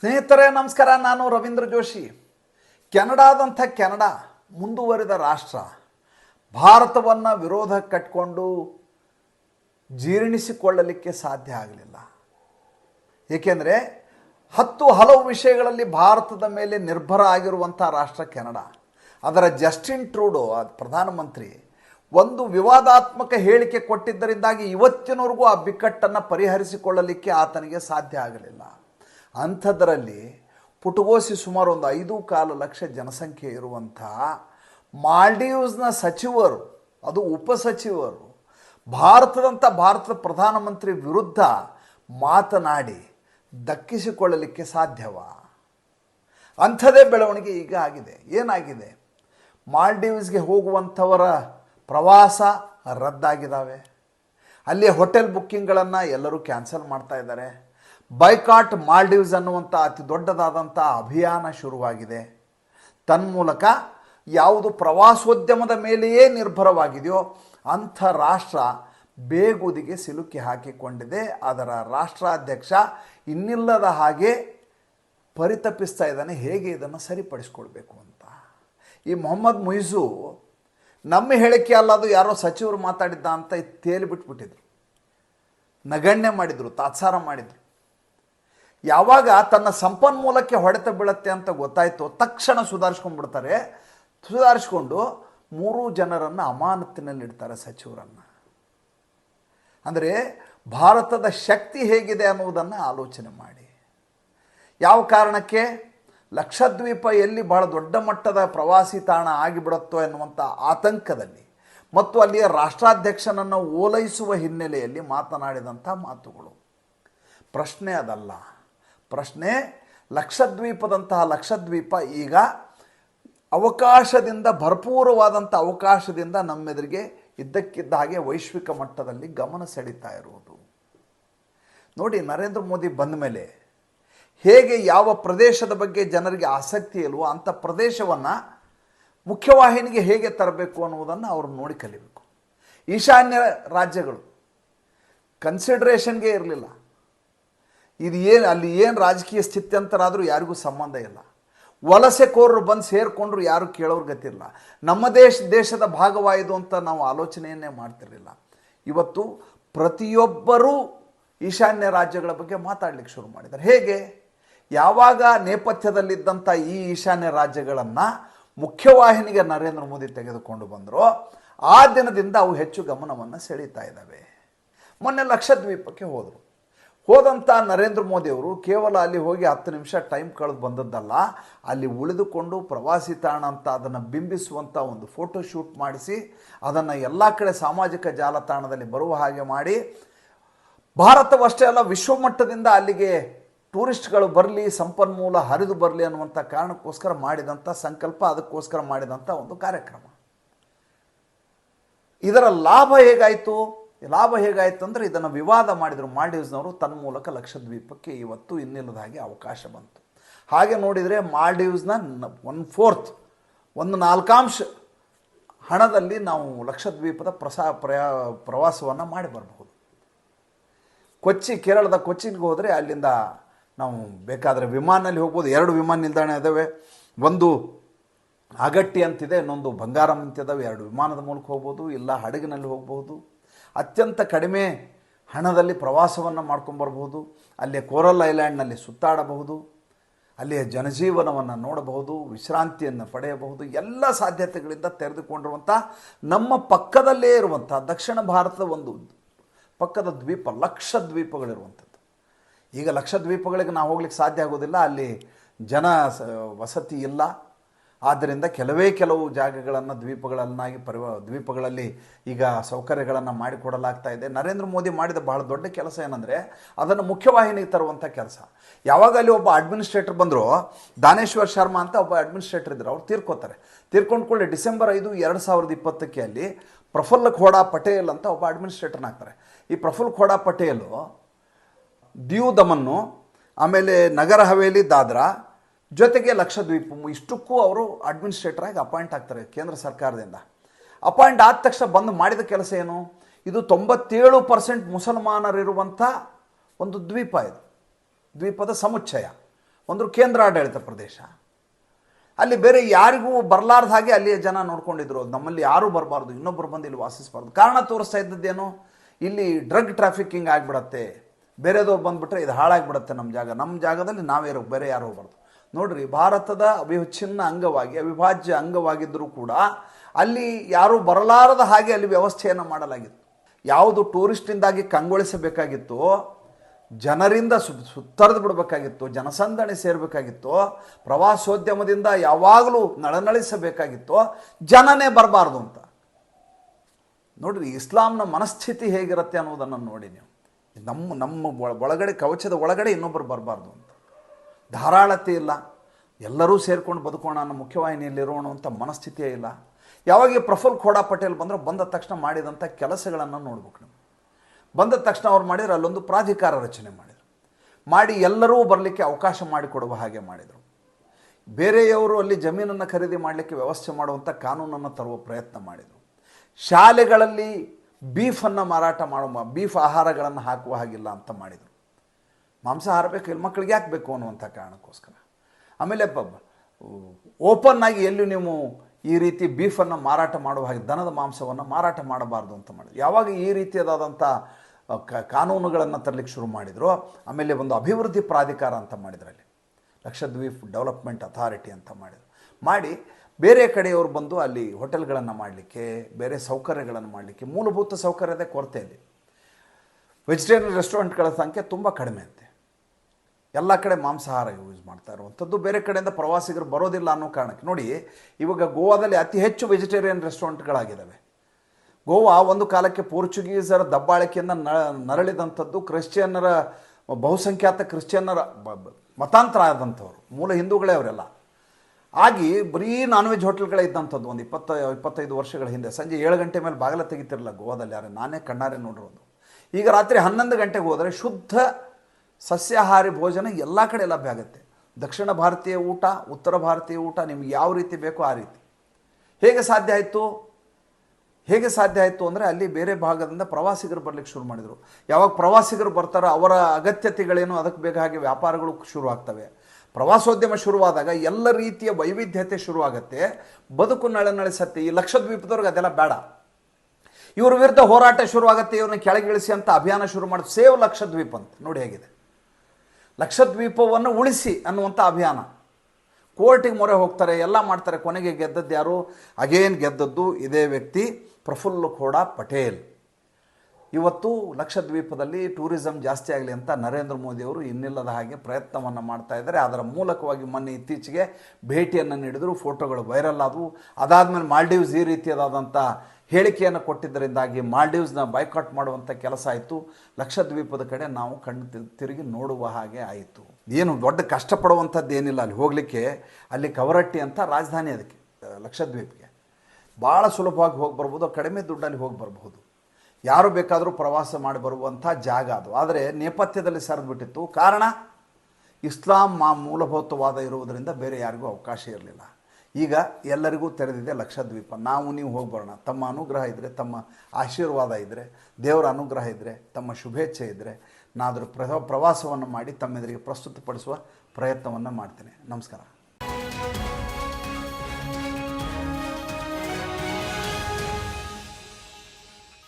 ಸ್ನೇಹಿತರೆ, ನಮಸ್ಕಾರ. ನಾನು ರವೀಂದ್ರ ಜೋಶಿ. ಕೆನಡಾದಂಥ ಕೆನಡಾ ಮುಂದುವರಿದ ರಾಷ್ಟ್ರ. ಭಾರತವನ್ನು ವಿರೋಧ ಕಟ್ಕೊಂಡು ಜೀರ್ಣಿಸಿಕೊಳ್ಳಲಿಕ್ಕೆ ಸಾಧ್ಯ ಆಗಲಿಲ್ಲ. ಏಕೆಂದರೆ, ಹತ್ತು ಹಲವು ವಿಷಯಗಳಲ್ಲಿ ಭಾರತದ ಮೇಲೆ ನಿರ್ಭರ ಆಗಿರುವಂಥ ರಾಷ್ಟ್ರ ಕೆನಡಾ. ಅದರ ಜಸ್ಟಿನ್ ಟ್ರೂಡೋ ಪ್ರಧಾನಮಂತ್ರಿ, ಒಂದು ವಿವಾದಾತ್ಮಕ ಹೇಳಿಕೆ ಕೊಟ್ಟಿದ್ದರಿಂದಾಗಿ ಇವತ್ತಿನವರೆಗೂ ಆ ಬಿಕ್ಕಟ್ಟನ್ನು ಪರಿಹರಿಸಿಕೊಳ್ಳಲಿಕ್ಕೆ ಆತನಿಗೆ ಸಾಧ್ಯ ಆಗಲಿಲ್ಲ. ಅಂಥದ್ರಲ್ಲಿ ಪುಟಗೋಸಿ ಸುಮಾರು ಒಂದು ಐದು ಕಾಲು ಲಕ್ಷ ಜನಸಂಖ್ಯೆ ಇರುವಂಥ ಮಾಲ್ಡೀವ್ಸ್ನ ಸಚಿವರು, ಅದು ಉಪಸಚಿವರು, ಭಾರತದಂಥ ಭಾರತದ ಪ್ರಧಾನಮಂತ್ರಿ ವಿರುದ್ಧ ಮಾತನಾಡಿ ದಕ್ಕಿಸಿಕೊಳ್ಳಲಿಕ್ಕೆ ಸಾಧ್ಯವ? ಅಂಥದೇ ಬೆಳವಣಿಗೆ ಈಗ ಆಗಿದೆ. ಏನಾಗಿದೆ? ಮಾಲ್ಡೀವ್ಸ್ಗೆ ಹೋಗುವಂಥವರ ಪ್ರವಾಸ ರದ್ದಾಗಿದ್ದಾವೆ ಅಲ್ಲಿ ಹೋಟೆಲ್ ಬುಕ್ಕಿಂಗ್ಗಳನ್ನು ಎಲ್ಲರೂ ಕ್ಯಾನ್ಸಲ್ ಮಾಡ್ತಾ ಇದ್ದಾರೆ. ಬೈಕಾಟ್ ಮಾಲ್ಡೀವ್ಸ್ ಅನ್ನುವಂಥ ಅತಿ ದೊಡ್ಡದಾದಂಥ ಅಭಿಯಾನ ಶುರುವಾಗಿದೆ. ತನ್ಮೂಲಕ ಯಾವುದು ಪ್ರವಾಸೋದ್ಯಮದ ಮೇಲೆಯೇ ನಿರ್ಭರವಾಗಿದೆಯೋ ಅಂಥ ರಾಷ್ಟ್ರ ಬೇಗುದಿಗೆ ಸಿಲುಕಿ ಹಾಕಿಕೊಂಡಿದೆ. ಅದರ ರಾಷ್ಟ್ರಾಧ್ಯಕ್ಷ ಇನ್ನಿಲ್ಲದ ಹಾಗೆ ಪರಿತಪಿಸ್ತಾ ಇದ್ದಾನೆ. ಹೇಗೆ ಇದನ್ನು ಸರಿಪಡಿಸ್ಕೊಳ್ಬೇಕು ಅಂತ. ಈ ಮೊಹಮ್ಮದ್ ಮುಯಿಸು ನಮ್ಮ ಹೇಳಿಕೆ ಅಲ್ಲ, ಅದು ಯಾರೋ ಸಚಿವರು ಮಾತಾಡಿದ್ದ ಅಂತ ತೇಲಿ ಬಿಟ್ಬಿಟ್ಟಿದ್ರು. ನಗಣ್ಯ ಮಾಡಿದರು, ತಾತ್ಸಾರ ಮಾಡಿದರು. ಯಾವಾಗ ತನ್ನ ಸಂಪನ್ಮೂಲಕ್ಕೆ ಹೊಡೆತ ಬೀಳತ್ತೆ ಅಂತ ಗೊತ್ತಾಯಿತು. ತಕ್ಷಣ ಸುಧಾರಿಸ್ಕೊಂಡ್ಬಿಡ್ತಾರೆ. ಸುಧಾರಿಸ್ಕೊಂಡು ಮೂರು ಜನರನ್ನು ಅಮಾನತಿನಲ್ಲಿಡ್ತಾರೆ ಸಚಿವರನ್ನು. ಅಂದರೆ ಭಾರತದ ಶಕ್ತಿ ಹೇಗಿದೆ ಅನ್ನುವುದನ್ನು ಆಲೋಚನೆ ಮಾಡಿ. ಯಾವ ಕಾರಣಕ್ಕೆ? ಲಕ್ಷದ್ವೀಪ ಎಲ್ಲಿ ಬಹಳ ದೊಡ್ಡ ಮಟ್ಟದ ಪ್ರವಾಸಿ ತಾಣ ಆಗಿಬಿಡುತ್ತೋ ಎನ್ನುವಂಥ ಆತಂಕದಲ್ಲಿ ಮತ್ತು ಅಲ್ಲಿಯ ರಾಷ್ಟ್ರಾಧ್ಯಕ್ಷನನ್ನು ಓಲೈಸುವ ಹಿನ್ನೆಲೆಯಲ್ಲಿ ಮಾತನಾಡಿದಂಥ ಮಾತುಗಳು. ಪ್ರಶ್ನೆ ಅದಲ್ಲ. ಪ್ರಶ್ನೆ, ಲಕ್ಷದ್ವೀಪದಂತಹ ಲಕ್ಷದ್ವೀಪ ಈಗ ಅವಕಾಶದಿಂದ ಭರಪೂರವಾದಂಥ ಅವಕಾಶದಿಂದ ನಮ್ಮೆದುರಿಗೆ ಇದ್ದಕ್ಕಿದ್ದ ಹಾಗೆ ವೈಶ್ವಿಕ ಮಟ್ಟದಲ್ಲಿ ಗಮನ ಸೆಳೀತಾ ಇರುವುದು. ನೋಡಿ, ನರೇಂದ್ರ ಮೋದಿ ಬಂದ ಮೇಲೆ ಹೇಗೆ ಯಾವ ಪ್ರದೇಶದ ಬಗ್ಗೆ ಜನರಿಗೆ ಆಸಕ್ತಿ ಇಲ್ವೋ ಅಂಥ ಪ್ರದೇಶವನ್ನು ಮುಖ್ಯವಾಹಿನಿಗೆ ಹೇಗೆ ತರಬೇಕು ಅನ್ನುವುದನ್ನು ಅವರು ನೋಡಿ ಕಲಿಬೇಕು. ಈಶಾನ್ಯ ರಾಜ್ಯಗಳು ಕನ್ಸಿಡ್ರೇಷನ್ಗೆ ಇರಲಿಲ್ಲ. ಇದು ಏನು ಅಲ್ಲಿ ಏನು ರಾಜಕೀಯ ಸ್ಥಿತ್ಯಂತರಾದರೂ ಯಾರಿಗೂ ಸಂಬಂಧ ಇಲ್ಲ. ವಲಸೆಕೋರರು ಬಂದು ಸೇರಿಕೊಂಡ್ರು ಯಾರು ಕೇಳೋರು ಗೊತ್ತಿಲ್ಲ ನಮ್ಮ ದೇಶ, ದೇಶದ ಭಾಗವಾಯಿತು ಅಂತ ನಾವು ಆಲೋಚನೆಯನ್ನೇ ಮಾಡ್ತಿರಲಿಲ್ಲ. ಇವತ್ತು ಪ್ರತಿಯೊಬ್ಬರೂ ಈಶಾನ್ಯ ರಾಜ್ಯಗಳ ಬಗ್ಗೆ ಮಾತಾಡಲಿಕ್ಕೆ ಶುರು ಮಾಡಿದ್ದಾರೆ. ಹೇಗೆ? ಯಾವಾಗ ನೇಪಥ್ಯದಲ್ಲಿದ್ದಂಥ ಈ ಈಶಾನ್ಯ ರಾಜ್ಯಗಳನ್ನು ಮುಖ್ಯವಾಹಿನಿಗೆ ನರೇಂದ್ರ ಮೋದಿ ತೆಗೆದುಕೊಂಡು ಬಂದರೋ, ಆ ದಿನದಿಂದ ಅವು ಹೆಚ್ಚು ಗಮನವನ್ನು ಸೆಳೀತಾ ಇದ್ದಾವೆ. ಮೊನ್ನೆ ಲಕ್ಷದ್ವೀಪಕ್ಕೆ ಹೋದರು. ಹೋದಂಥ ನರೇಂದ್ರ ಮೋದಿಯವರು ಕೇವಲ ಅಲ್ಲಿ ಹೋಗಿ ಹತ್ತು ನಿಮಿಷ ಟೈಮ್ ಕಳೆದು ಬಂದದ್ದಲ್ಲ, ಅಲ್ಲಿ ಉಳಿದುಕೊಂಡು ಪ್ರವಾಸಿ ತಾಣ ಅಂತ ಅದನ್ನು ಬಿಂಬಿಸುವಂಥ ಒಂದು ಫೋಟೋ ಶೂಟ್ ಮಾಡಿಸಿ, ಅದನ್ನು ಎಲ್ಲ ಕಡೆ ಸಾಮಾಜಿಕ ಜಾಲತಾಣದಲ್ಲಿ ಬರುವ ಹಾಗೆ ಮಾಡಿ, ಭಾರತವಷ್ಟೇ ಅಲ್ಲ, ವಿಶ್ವಮಟ್ಟದಿಂದ ಅಲ್ಲಿಗೆ ಟೂರಿಸ್ಟ್ಗಳು ಬರಲಿ, ಸಂಪನ್ಮೂಲ ಹರಿದು ಬರಲಿ ಅನ್ನುವಂಥ ಕಾರಣಕ್ಕೋಸ್ಕರ ಮಾಡಿದಂಥ ಸಂಕಲ್ಪ, ಅದಕ್ಕೋಸ್ಕರ ಮಾಡಿದಂಥ ಒಂದು ಕಾರ್ಯಕ್ರಮ. ಇದರ ಲಾಭ ಹೇಗಾಯಿತು? ಲಾಭ ಹೇಗಾಯಿತು ಅಂದರೆ ಇದನ್ನು ವಿವಾದ ಮಾಡಿದರು. ಮಾಲ್ಡೀವ್ಸ್ನವರು ತನ್ಮೂಲಕ ಲಕ್ಷದ್ವೀಪಕ್ಕೆ ಇವತ್ತು ಇನ್ನಿಲ್ಲದ ಹಾಗೆ ಅವಕಾಶ ಬಂತು. ಹಾಗೆ ನೋಡಿದರೆ ಮಾಲ್ಡೀವ್ಸ್ನ ಒನ್ ಫೋರ್ತ್ ಒಂದು ನಾಲ್ಕಾಂಶ ಹಣದಲ್ಲಿ ನಾವು ಲಕ್ಷದ್ವೀಪದ ಪ್ರಸಾ ಪ್ರಯಾ ಪ್ರವಾಸವನ್ನು ಮಾಡಿ ಬರಬಹುದು. ಕೊಚ್ಚಿ, ಕೇರಳದ ಕೊಚ್ಚಿಗೆ ಹೋದರೆ ಅಲ್ಲಿಂದ ನಾವು ಬೇಕಾದರೆ ವಿಮಾನಲ್ಲಿ ಹೋಗ್ಬೋದು. ಎರಡು ವಿಮಾನ ನಿಲ್ದಾಣ ಇದ್ದಾವೆ ಒಂದು ಅಗಟ್ಟಿ ಅಂತಿದೆ, ಇನ್ನೊಂದು ಬಂಗಾರಂ ಅಂತಿದ್ದಾವೆ ಎರಡು ವಿಮಾನದ ಮೂಲಕ ಹೋಗ್ಬೋದು, ಇಲ್ಲ ಹಡಗಿನಲ್ಲಿ ಹೋಗ್ಬೋದು. ಅತ್ಯಂತ ಕಡಿಮೆ ಹಣದಲ್ಲಿ ಪ್ರವಾಸವನ್ನು ಮಾಡ್ಕೊಂಬರ್ಬೋದು ಅಲ್ಲಿಯ ಕೋರಲ್ ಐಲ್ಯಾಂಡ್ನಲ್ಲಿ ಸುತ್ತಾಡಬಹುದು, ಅಲ್ಲಿಯ ಜನಜೀವನವನ್ನು ನೋಡಬಹುದು, ವಿಶ್ರಾಂತಿಯನ್ನು ಪಡೆಯಬಹುದು, ಎಲ್ಲ ಸಾಧ್ಯತೆಗಳಿಂದ ತೆರೆದುಕೊಂಡಿರುವಂಥ ನಮ್ಮ ಪಕ್ಕದಲ್ಲೇ ಇರುವಂಥ ದಕ್ಷಿಣ ಭಾರತದ ಒಂದು ಪಕ್ಕದ ದ್ವೀಪ, ಲಕ್ಷ ದ್ವೀಪಗಳಿರುವಂಥದ್ದು. ಈಗ ಲಕ್ಷ ದ್ವೀಪಗಳಿಗೆ ನಾವು ಹೋಗ್ಲಿಕ್ಕೆ ಸಾಧ್ಯ ಆಗೋದಿಲ್ಲ, ಅಲ್ಲಿ ಜನ ವಸತಿ ಇಲ್ಲ ಆದ್ದರಿಂದ ಕೆಲವೇ ಕೆಲವು ಜಾಗಗಳನ್ನು ದ್ವೀಪಗಳನ್ನಾಗಿ ಪರಿವ, ದ್ವೀಪಗಳಲ್ಲಿ ಈಗ ಸೌಕರ್ಯಗಳನ್ನು ಮಾಡಿಕೊಡಲಾಗ್ತಾ ಇದೆ. ನರೇಂದ್ರ ಮೋದಿ ಮಾಡಿದ ಬಹಳ ದೊಡ್ಡ ಕೆಲಸ ಏನಂದರೆ ಅದನ್ನು ಮುಖ್ಯವಾಹಿನಿಗೆ ತರುವಂಥ ಕೆಲಸ. ಯಾವಾಗ ಅಲ್ಲಿ ಒಬ್ಬ ಅಡ್ಮಿನಿಸ್ಟ್ರೇಟರ್ ಬಂದರು, ದಾನೇಶ್ವರ್ ಶರ್ಮಾ ಅಂತ ಒಬ್ಬ ಅಡ್ಮಿನಿಸ್ಟ್ರೇಟರ್ ಇದ್ದರು ಅವ್ರು ತೀರ್ಕೋತಾರೆ. ತೀರ್ಕೊಂಡ್ಕೊಳ್ಳಿ ಡಿಸೆಂಬರ್ ಐದು ಎರಡು ಸಾವಿರದ ಇಪ್ಪತ್ತಕ್ಕೆ ಅಲ್ಲಿ ಪ್ರಫುಲ್ಲ ಖೋಡಾ ಪಟೇಲ್ ಅಂತ ಒಬ್ಬ ಅಡ್ಮಿನಿಸ್ಟ್ರೇಟರ್ನ ಆಗ್ತಾರೆ ಈ ಪ್ರಫುಲ್ ಖೋಡಾ ಪಟೇಲು ದಿಯು ದಮನ್ನು ಆಮೇಲೆ ನಗರ ಹವೇಲಿ ದಾದ್ರಾ ಜೊತೆಗೆ ಲಕ್ಷದ್ವೀಪ ಇಷ್ಟಕ್ಕೂ ಅವರು ಅಡ್ಮಿನಿಸ್ಟ್ರೇಟರ್ ಆಗಿ ಅಪಾಯಿಂಟ್ ಆಗ್ತಾರೆ ಕೇಂದ್ರ ಸರ್ಕಾರದಿಂದ. ಅಪಾಯಿಂಟ್ ಆದ ತಕ್ಷಣ ಬಂದು ಮಾಡಿದ ಕೆಲಸ ಏನು? ಇದು ತೊಂಬತ್ತೇಳು ಪರ್ಸೆಂಟ್ ಮುಸಲ್ಮಾನರಿರುವಂಥ ಒಂದು ದ್ವೀಪ ಇದು. ದ್ವೀಪದ ಸಮುಚ್ಚಯ. ಒಂದು ಕೇಂದ್ರಾಡಳಿತ ಪ್ರದೇಶ. ಅಲ್ಲಿ ಬೇರೆ ಯಾರಿಗೂ ಬರಲಾರ್ದ ಹಾಗೆ ಅಲ್ಲಿಯ ಜನ ನೋಡ್ಕೊಂಡಿದ್ರು. ನಮ್ಮಲ್ಲಿ ಯಾರೂ ಬರಬಾರ್ದು. ಇನ್ನೊಬ್ಬರು ಬಂದು ಇಲ್ಲಿ ವಾಸಿಸಬಾರ್ದು. ಕಾರಣ ತೋರಿಸ್ತಾ ಇದ್ದದ್ದೇನು? ಇಲ್ಲಿ ಡ್ರಗ್ ಟ್ರಾಫಿಕ್ಕಿಂಗ್ ಆಗಿಬಿಡತ್ತೆ. ಬೇರೆದವ್ರು ಬಂದುಬಿಟ್ರೆ ಇದು ಹಾಳಾಗಿಬಿಡತ್ತೆ ನಮ್ಮ ಜಾಗ. ನಮ್ಮ ಜಾಗದಲ್ಲಿ ನಾವೇ ಬೇರೆ ಯಾರು ಹೋಗ್ಬಾರ್ದು. ನೋಡ್ರಿ, ಭಾರತದ ಅವಿಚ್ಛಿನ್ನ ಅಂಗವಾಗಿ, ಅವಿಭಾಜ್ಯ ಅಂಗವಾಗಿದ್ದರೂ ಕೂಡ ಅಲ್ಲಿ ಯಾರೂ ಬರಲಾರದ ಹಾಗೆ ಅಲ್ಲಿ ವ್ಯವಸ್ಥೆಯನ್ನು ಮಾಡಲಾಗಿತ್ತು. ಯಾವುದು ಟೂರಿಸ್ಟಿಂದಾಗಿ ಕಂಗೊಳಿಸಬೇಕಾಗಿತ್ತು, ಜನರಿಂದ ಸು, ಸುತ್ತರಿದು ಬಿಡಬೇಕಾಗಿತ್ತು, ಜನಸಂದಣಿ ಸೇರಬೇಕಾಗಿತ್ತು, ಪ್ರವಾಸೋದ್ಯಮದಿಂದ ಯಾವಾಗಲೂ ನಳನಳಿಸಬೇಕಾಗಿತ್ತು, ಜನನೇ ಬರಬಾರ್ದು ಅಂತ. ನೋಡಿರಿ, ಇಸ್ಲಾಂನ ಮನಸ್ಥಿತಿ ಹೇಗಿರುತ್ತೆ ಅನ್ನೋದನ್ನು ನೋಡಿ ನೀವು. ನಮ್ಮ ನಮ್ಮ ಒಳ- ಒಳಗಡೆ, ಕವಚದ ಒಳಗಡೆ ಇನ್ನೊಬ್ಬರು ಬರಬಾರ್ದು ಅಂತ. ಧಾರಾಳತೆ ಇಲ್ಲ. ಎಲ್ಲರೂ ಸೇರ್ಕೊಂಡು ಬದುಕೋಣ ಅನ್ನೋ ಮುಖ್ಯವಾಹಿನಿಯಲ್ಲಿರೋಣ ಅಂತ ಮನಸ್ಥಿತಿಯೇ ಇಲ್ಲ. ಯಾವಾಗ ಪ್ರಫುಲ್ ಖೋಡಾ ಪಟೇಲ್ ಬಂದರೂ ಬಂದ ತಕ್ಷಣ ಮಾಡಿದಂಥ ಕೆಲಸಗಳನ್ನು ನೋಡ್ಬೇಕು ಬಂದ ತಕ್ಷಣ ಅವ್ರು ಮಾಡಿದ್ರು ಅಲ್ಲೊಂದು ಪ್ರಾಧಿಕಾರ ರಚನೆ ಮಾಡಿದರು. ಮಾಡಿ ಎಲ್ಲರೂ ಬರಲಿಕ್ಕೆ ಅವಕಾಶ ಮಾಡಿಕೊಡುವ ಹಾಗೆ ಮಾಡಿದರು. ಬೇರೆಯವರು ಅಲ್ಲಿ ಜಮೀನನ್ನು ಖರೀದಿ ಮಾಡಲಿಕ್ಕೆ ವ್ಯವಸ್ಥೆ ಮಾಡುವಂಥ ಕಾನೂನನ್ನು ತರುವ ಪ್ರಯತ್ನ ಮಾಡಿದರು. ಶಾಲೆಗಳಲ್ಲಿ ಬೀಫನ್ನು ಮಾರಾಟ ಮಾಡುವ ಬೀಫ್ ಆಹಾರಗಳನ್ನು ಹಾಕುವ ಹಾಗಿಲ್ಲ ಅಂತ ಮಾಡಿದರು. ಮಾಂಸಾಹಾರ ಬೇಕು ಇಲ್ಲಿ ಮಕ್ಕಳಿಗೆ ಯಾಕೆ ಬೇಕು ಅನ್ನುವಂಥ ಕಾರಣಕ್ಕೋಸ್ಕರ. ಆಮೇಲೆ ಪಬ್ ಓಪನ್ ಆಗಿ ಎಲ್ಲೂ ನೀವು ಈ ರೀತಿ ಬೀಫನ್ನು ಮಾರಾಟ ಮಾಡುವ ಹಾಗೆ, ದನದ ಮಾಂಸವನ್ನು ಮಾರಾಟ ಮಾಡಬಾರ್ದು ಅಂತ ಮಾಡಿದ್ರು. ಯಾವಾಗ ಈ ರೀತಿಯಾದಂಥ ಕ, ಕಾನೂನುಗಳನ್ನು ತರಲಿಕ್ಕೆ ಶುರು ಮಾಡಿದರು, ಆಮೇಲೆ ಒಂದು ಅಭಿವೃದ್ಧಿ ಪ್ರಾಧಿಕಾರ ಅಂತ ಮಾಡಿದ್ರು ಅಲ್ಲಿ ಲಕ್ಷದ್ವೀಪ್ ಡೆವಲಪ್ಮೆಂಟ್ ಅಥಾರಿಟಿ ಅಂತ ಮಾಡಿದರು. ಮಾಡಿ ಬೇರೆ ಕಡೆಯವರು ಬಂದು ಅಲ್ಲಿ ಹೋಟೆಲ್ಗಳನ್ನು ಮಾಡಲಿಕ್ಕೆ, ಬೇರೆ ಸೌಕರ್ಯಗಳನ್ನು ಮಾಡಲಿಕ್ಕೆ, ಮೂಲಭೂತ ಸೌಕರ್ಯದ ಕೊರತೆ ಅಲ್ಲಿ ವೆಜಿಟೇರಿಯನ್ ರೆಸ್ಟೋರೆಂಟ್ಗಳ ಸಂಖ್ಯೆ ತುಂಬ ಕಡಿಮೆ ಅಂತೆ. ಎಲ್ಲ ಕಡೆ ಮಾಂಸಾಹಾರ ಯೂಸ್ ಮಾಡ್ತಾ ಇರುವಂಥದ್ದು. ಬೇರೆ ಕಡೆಯಿಂದ ಪ್ರವಾಸಿಗರು ಬರೋದಿಲ್ಲ ಅನ್ನೋ ಕಾರಣಕ್ಕೆ. ನೋಡಿ, ಇವಾಗ ಗೋವಾದಲ್ಲಿ ಅತಿ ಹೆಚ್ಚು ವೆಜಿಟೇರಿಯನ್ ರೆಸ್ಟೋರೆಂಟ್ಗಳಾಗಿದ್ದಾವೆ ಗೋವಾ ಒಂದು ಕಾಲಕ್ಕೆ ಪೋರ್ಚುಗೀಸರ ದಬ್ಬಾಳಿಕೆಯಿಂದ ನ, ನರಳಿದಂಥದ್ದು, ಕ್ರಿಶ್ಚಿಯನ್ನರ ಬಹುಸಂಖ್ಯಾತ ಕ್ರಿಶ್ಚಿಯನ್ನರ ಮತಾಂತರ ಆದಂಥವ್ರು. ಮೂಲ ಹಿಂದೂಗಳೇ ಅವರೆಲ್ಲ. ಆಗಿ ಬರೀ ನಾನ್ ವೆಜ್ ಹೋಟೆಲ್ಗಳೇ ಇದ್ದಂಥದ್ದು. ಒಂದು ಇಪ್ಪತ್ತ, ಇಪ್ಪತ್ತೈದು ವರ್ಷಗಳ ಹಿಂದೆ. ಸಂಜೆ ಏಳು ಗಂಟೆ ಮೇಲೆ ಬಾಗಿಲ ತೆಗಿತಿರಲ್ಲ ಗೋವಾದಲ್ಲಿ. ಯಾರು ನಾನೇ ಕಣ್ಣಾರೆ ನೋಡಿರೋದು. ಈಗ ರಾತ್ರಿ ಹನ್ನೊಂದು ಗಂಟೆಗೆ ಹೋದರೆ ಶುದ್ಧ ಸಸ್ಯಾಹಾರಿ ಭೋಜನ ಎಲ್ಲ ಕಡೆ ಲಭ್ಯ ಆಗುತ್ತೆ. ದಕ್ಷಿಣ ಭಾರತೀಯ ಊಟ, ಉತ್ತರ ಭಾರತೀಯ ಊಟ ನಿಮ್ಗೆ ಯಾವ ರೀತಿ ಬೇಕೋ ಆ ರೀತಿ. ಹೇಗೆ ಸಾಧ್ಯ ಆಯಿತು? ಹೇಗೆ ಸಾಧ್ಯ ಆಯಿತು ಅಂದರೆ ಅಲ್ಲಿ ಬೇರೆ ಭಾಗದಿಂದ ಪ್ರವಾಸಿಗರು ಬರಲಿಕ್ಕೆ ಶುರು ಮಾಡಿದರು. ಯಾವಾಗ ಪ್ರವಾಸಿಗರು ಬರ್ತಾರೋ ಅವರ ಅಗತ್ಯತೆಗಳೇನು ಅದಕ್ಕೆ ಬೇಗ ಹಾಗೆ ವ್ಯಾಪಾರಗಳು ಶುರು ಆಗ್ತವೆ. ಪ್ರವಾಸೋದ್ಯಮ ಶುರುವಾದಾಗ ಎಲ್ಲ ರೀತಿಯ ವೈವಿಧ್ಯತೆ ಶುರುವಾಗುತ್ತೆ ಬದುಕು ನಳೆ ನಳನಳಿಸತ್ತೆ ಈ ಲಕ್ಷದ್ವೀಪದವ್ರಿಗೆ ಅದೆಲ್ಲ ಬೇಡ. ಇವ್ರ ವಿರುದ್ಧ ಹೋರಾಟ ಶುರುವಾಗುತ್ತೆ ಇವ್ರನ್ನ ಕೆಳಗಿಳಿಸಿ ಅಂತ ಅಭಿಯಾನ ಶುರು ಮಾಡಿ. ಸೇವ್ ಲಕ್ಷದ್ವೀಪ ಅಂತ. ನೋಡಿ ಹೇಗಿದೆ. ಲಕ್ಷದ್ವೀಪವನ್ನು ಉಳಿಸಿ ಅನ್ನುವಂಥ ಅಭಿಯಾನ. ಕೋರ್ಟಿಗೆ ಮೊರೆ ಹೋಗ್ತಾರೆ, ಎಲ್ಲ ಮಾಡ್ತಾರೆ. ಕೊನೆಗೆ ಗೆದ್ದದ್ದು ಯಾರು? ಅಗೇನ್ ಗೆದ್ದದ್ದು ಇದೇ ವ್ಯಕ್ತಿ ಪ್ರಫುಲ್ಲ ಕೂಡ ಪಟೇಲ್. ಇವತ್ತು ಲಕ್ಷದ್ವೀಪದಲ್ಲಿ ಟೂರಿಸಂ ಜಾಸ್ತಿ ಆಗಲಿ ಅಂತ ನರೇಂದ್ರ ಮೋದಿಯವರು ಇನ್ನಿಲ್ಲದ ಹಾಗೆ ಪ್ರಯತ್ನವನ್ನು ಮಾಡ್ತಾ ಇದ್ದಾರೆ. ಅದರ ಮೂಲಕವಾಗಿ ಮೊನ್ನೆ ಇತ್ತೀಚೆಗೆ ಭೇಟಿಯನ್ನು ನೀಡಿದರು. ಫೋಟೋಗಳು ವೈರಲ್ ಆದವು. ಅದಾದಮೇಲೆ ಮಾಲ್ಡೀವ್ಸ್ ಈ ರೀತಿಯಾದಂಥ ಹೇಳಿಕೆಯನ್ನು ಕೊಟ್ಟಿದ್ದರಿಂದಾಗಿ ಮಾಲ್ಡೀವ್ಸ್ನ ಬಾಯ್ಕಾಟ್ ಮಾಡುವಂಥ ಕೆಲಸ ಆಯಿತು. ಲಕ್ಷದ್ವೀಪದ ಕಡೆ ನಾವು ಕಣ್ಣು ತಿರುಗಿ ನೋಡುವ ಹಾಗೆ ಆಯಿತು. ಏನು ದೊಡ್ಡ ಕಷ್ಟಪಡುವಂಥದ್ದು ಏನಿಲ್ಲ. ಅಲ್ಲಿ ಹೋಗಲಿಕ್ಕೆ ಅಲ್ಲಿ ಕವರಟ್ಟಿ ಅಂತ ರಾಜಧಾನಿ ಅದಕ್ಕೆ, ಲಕ್ಷದ್ವೀಪ್ಗೆ. ಭಾಳ ಸುಲಭವಾಗಿ ಹೋಗಿ ಬರ್ಬೋದು, ಕಡಿಮೆ ದುಡ್ಡಲ್ಲಿ ಹೋಗಿ ಬರಬಹುದು. ಯಾರು ಬೇಕಾದರೂ ಪ್ರವಾಸ ಮಾಡಿ ಬರುವಂಥ ಜಾಗ ಅದು. ಆದರೆ ನೇಪಥ್ಯದಲ್ಲಿ ಸರಿದ್ಬಿಟ್ಟಿತ್ತು ಕಾರಣ, ಇಸ್ಲಾಂ ಮಾ, ಮೂಲಭೂತವಾದ ಇರುವುದರಿಂದ ಬೇರೆ ಯಾರಿಗೂ ಅವಕಾಶ ಇರಲಿಲ್ಲ. ಈಗ ಎಲ್ಲರಿಗೂ ತೆರೆದಿದೆ ಲಕ್ಷದ್ವೀಪ. ನಾವು ನೀವು ಹೋಗಿ ಬರೋಣ ತಮ್ಮ ಅನುಗ್ರಹ ಇದ್ದರೆ ತಮ್ಮ ಆಶೀರ್ವಾದ ಇದ್ದರೆ ದೇವರ ಅನುಗ್ರಹ ಇದ್ದರೆ ತಮ್ಮ ಶುಭೇಚ್ಛೆ ಇದ್ದರೆ ನಾದರೂ ಪ್ರ ಪ್ರವಾಸವನ್ನು ಮಾಡಿ ತಮ್ಮೆದುರಿಗೆ ಪ್ರಸ್ತುತಪಡಿಸುವ ಪ್ರಯತ್ನವನ್ನು ಮಾಡ್ತೇನೆ. ನಮಸ್ಕಾರ.